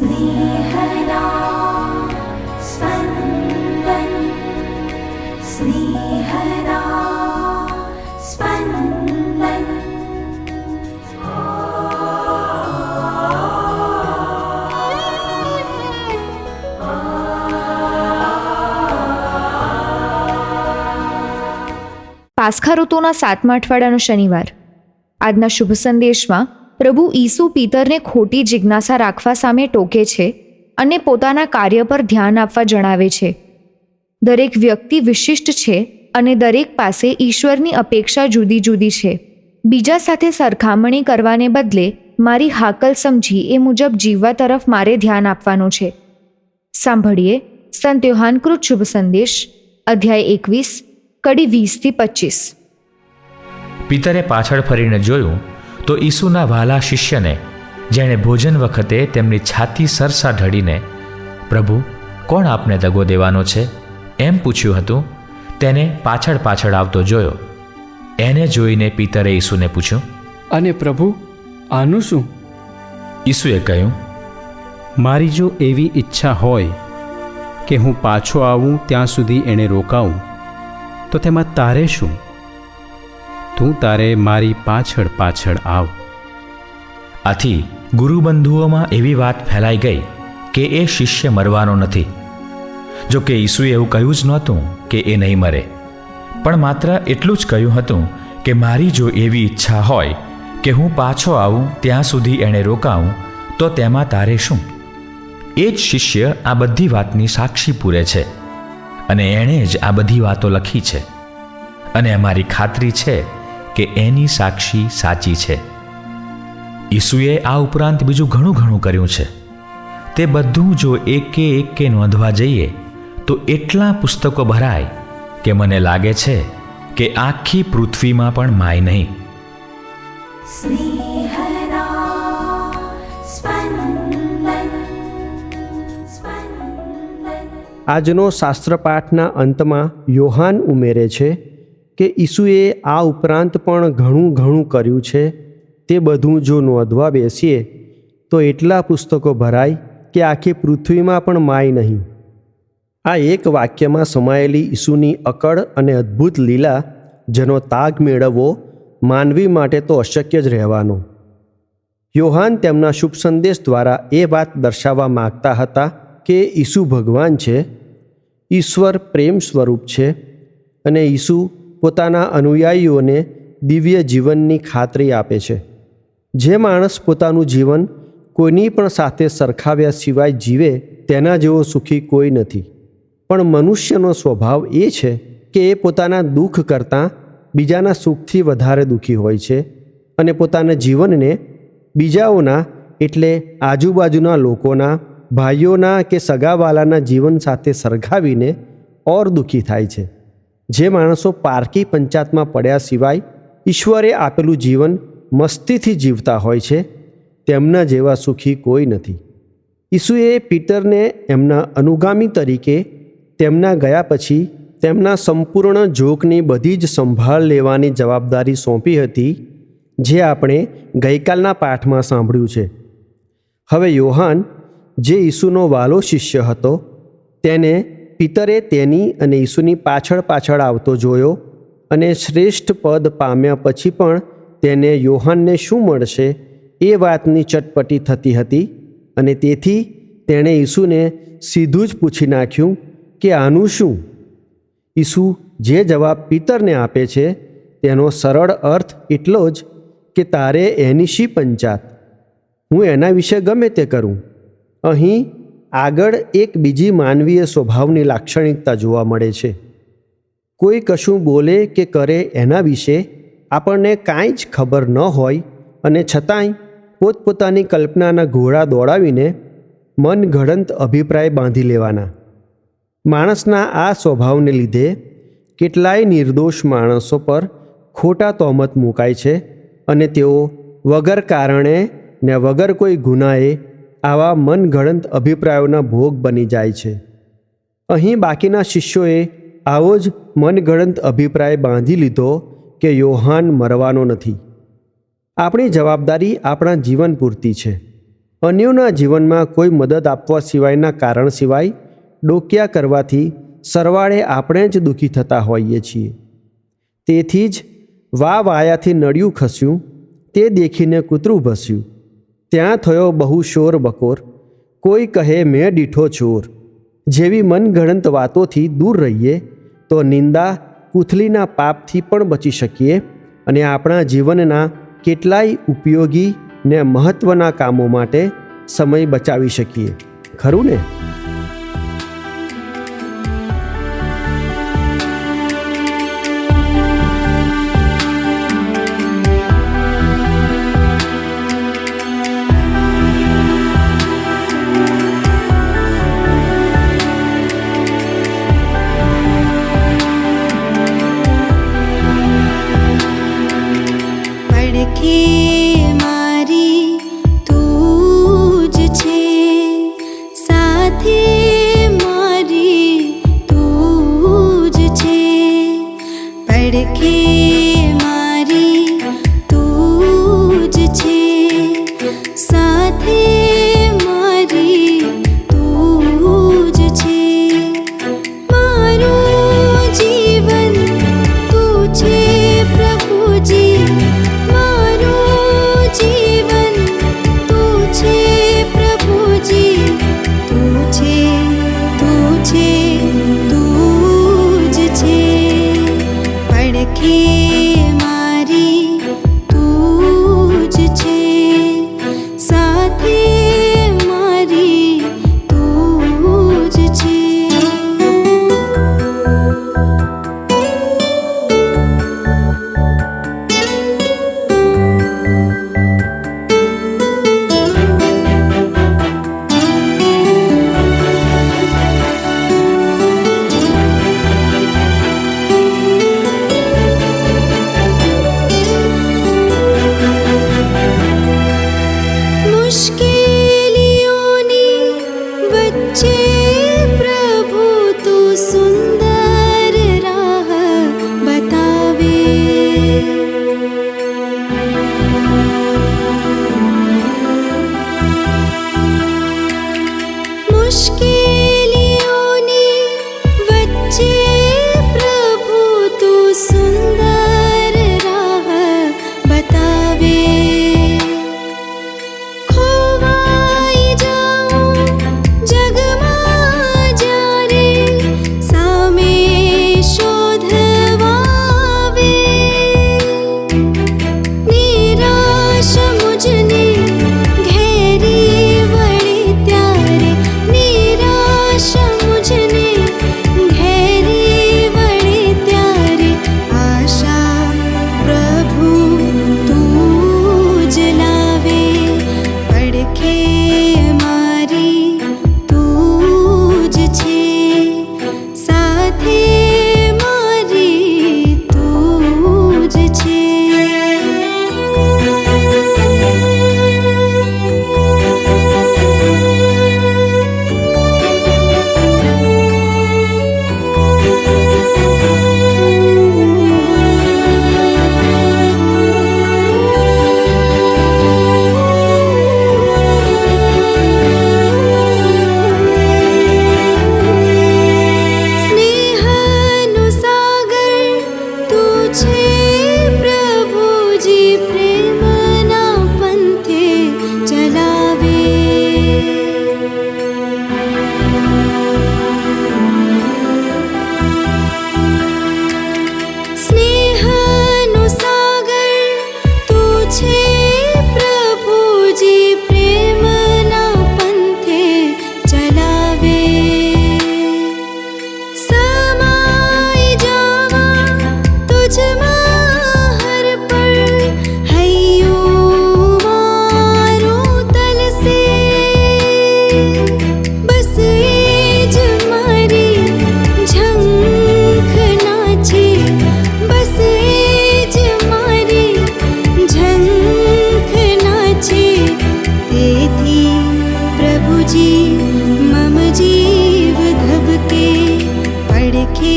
स्नेहदा स्पन्दन् स्नेहदा स्पन्दन् પાસખા ઋતુના સાતમા અઠવાડિયાનો શનિવાર આજના શુભ સંદેશમાં પ્રભુ ઈસુ પિતરને ખોટી જિજ્ઞાસા રાખવા સામે ટોકે છે અને પોતાના કાર્ય પર ધ્યાન આપવા જણાવે છે. દરેક વ્યક્તિ વિશિષ્ટ છે અને દરેક પાસે ઈશ્વરની અપેક્ષા જુદી જુદી છે. બીજા સાથે સરખામણી કરવાને બદલે મારી હાકલ સમજી એ મુજબ જીવવા તરફ મારે ધ્યાન આપવાનું છે. સાંભળીએ સંત યોહાનકૃત શુભ સંદેશ, અધ્યાય એકવીસ, કડી વીસથી પચીસ. પિતરે પાછળ ફરીને જોયું તો ઈસુના વાલા શિષ્યને જેણે ભોજન વખતે તેમની છાતી સરસા ઢળીને પ્રભુ કોણ આપને દગો દેવાનો છે? એમ પૂછ્યું હતું. તેને પાછળ પાછળ આવતો જોયો. એને જોઈને પિતરે ઈસુને પૂછ્યું અને પ્રભુ આનું શું? ઈસુએ કહ્યું મારી જો એવી ઈચ્છા હોય કે હું પાછો આવું ત્યાં સુધી એણે રોકાવું તો તેમાં તારે શું? તું તારે મારી પાછળ પાછળ આવ. આથી ગુરુબંધુઓમાં એવી વાત ફેલાઈ ગઈ કે એ શિષ્ય મરવાનો નથી. જો કે ઈસુએ એવું કહ્યું જ નહોતું કે એ નહીં મરે. પણ માત્ર એટલું જ કહ્યું હતું કે મારી જો એવી ઈચ્છા હોય કે હું પાછો આવું ત્યાં સુધી એણે રોકાવું, તો તેમાં તારે શું? એ જ શિષ્ય આ બધી વાતની સાક્ષી પૂરે છે અને એણે જ આ બધી વાતો લખી છે. અને અમારી ખાતરી છે કે એની સાક્ષી સાચી છે. ઈસુએ આ ઉપરાંત બીજું ઘણું ઘણું કર્યું છે. તે બધું જો એકે એકે નોંધવા જઈએ તો એટલા પુસ્તકો ભરાય કે મને લાગે છે કે આખી પૃથ્વીમાં પણ માય નહીં. આજનો શાસ્ત્રપાઠના અંતમાં યોહાન ઉમેરે છે કે ઈસુએ આ ઉપરાંત પણ ઘણું ઘણું કર્યું છે, તે બધું જો નોંધવા બેસીએ, તો એટલા પુસ્તકો ભરાય કે આખી પૃથ્વીમાં પણ માય નહીં. આ એક વાક્યમાં સમાયેલી ઈસુની અકળ અને અદ્ભુત લીલા જેનો તાગ મેળવવો માનવી માટે તો અશક્ય જ રહેવાનો. યોહાન તેમના શુભ સંદેશ દ્વારા એ વાત દર્શાવવા માગતા હતા કે ઈસુ ભગવાન છે, ઈશ્વર પ્રેમ સ્વરૂપ છે અને ઈસુ પોતાના અનુયાયીઓને દિવ્ય જીવનની ખાતરી આપે છે. જે માણસ પોતાનું જીવન કોઈની પણ સાથે સરખાવ્યા સિવાય જીવે તેના જેવો સુખી કોઈ નથી. પણ મનુષ્યનો સ્વભાવ એ છે કે એ પોતાના દુઃખ કરતાં બીજાના સુખથી વધારે દુઃખી હોય છે અને પોતાના જીવનને બીજાઓના એટલે આજુબાજુના લોકોના, ભાઈઓના કે સગાવાલાના જીવન સાથે સરખાવીને ઓર દુઃખી થાય છે. જે માણસો પારકી પંચાયતમાં પડ્યા સિવાય ઈશ્વરે આપેલું જીવન મસ્તીથી જીવતા હોય છે, તેમના જેવા સુખી કોઈ નથી. ઈસુએ પીટરને એમના અનુગામી તરીકે તેમના ગયા પછી તેમના સંપૂર્ણ જોકની બધી જ સંભાળ લેવાની જવાબદારી સોંપી હતી, જે આપણે ગઈકાલના પાઠમાં સાંભળ્યું છે. હવે યોહાન, જે ઈસુનો વાલો શિષ્ય હતો, તેને પિતરે તેની અને ઈસુની પાછળ પાછળ આવતો જોયો અને શ્રેષ્ઠ પદ પામ્યા પછી પણ તેને યોહાનને શું મળશે એ વાતની ચટપટી થતી હતી અને તેથી તેણે ઈસુને સીધું જ પૂછી નાખ્યું કે, આનું શું? ઈસુ જે જવાબ પિતરને આપે છે તેનો સરળ અર્થ એટલો જ કે, તારે એની શી પંચાત? હું એના વિશે ગમે તે કરું. અહીં આગળ એક બીજી માનવીય સ્વભાવની લાક્ષણિકતા જોવા મળે છે. કોઈ કશું બોલે કે કરે એના વિશે આપણને કાંઈ જ ખબર ન હોય અને છતાંય પોતપોતાની કલ્પનાના ઘોડા દોડાવીને મનઘડંત અભિપ્રાય બાંધી લેવાના. માણસના આ સ્વભાવને લીધે કેટલાય નિર્દોષ માણસો પર ખોટા તોમત મુકાય છે અને તેઓ વગર કારણે ને વગર કોઈ ગુનાએ આવા મનગણંત અભિપ્રાયોના ભોગ બની જાય છે. અહીં બાકીના શિષ્યોએ આવો જ મનગણંત અભિપ્રાય બાંધી લીધો કે યોહાન મરવાનો નથી. આપણી જવાબદારી આપણા જીવન પૂરતી છે. અન્યોના જીવનમાં કોઈ મદદ આપવા સિવાયના કારણ સિવાય ડોકિયા કરવાથી સરવાળે આપણે જ દુઃખી થતા હોઈએ છીએ. તેથી જ વા વાયાથી નળિયું ખસ્યું, તે દેખીને કૂતરું ભસ્યું. ત્યાં થયો બહુ શોર બકોર. કોઈ કહે, મેં દીઠો ચોર. જેવી મનગણંત વાતોથી દૂર રહીએ, તો નિંદા કુથલીના પાપથી પણ બચી શકીએ અને આપણા જીવનના કેટલાય ઉપયોગી ને મહત્ત્વના કામો માટે સમય બચાવી શકીએ. ખરું ને? could be जी मम जीव धबके पड़खे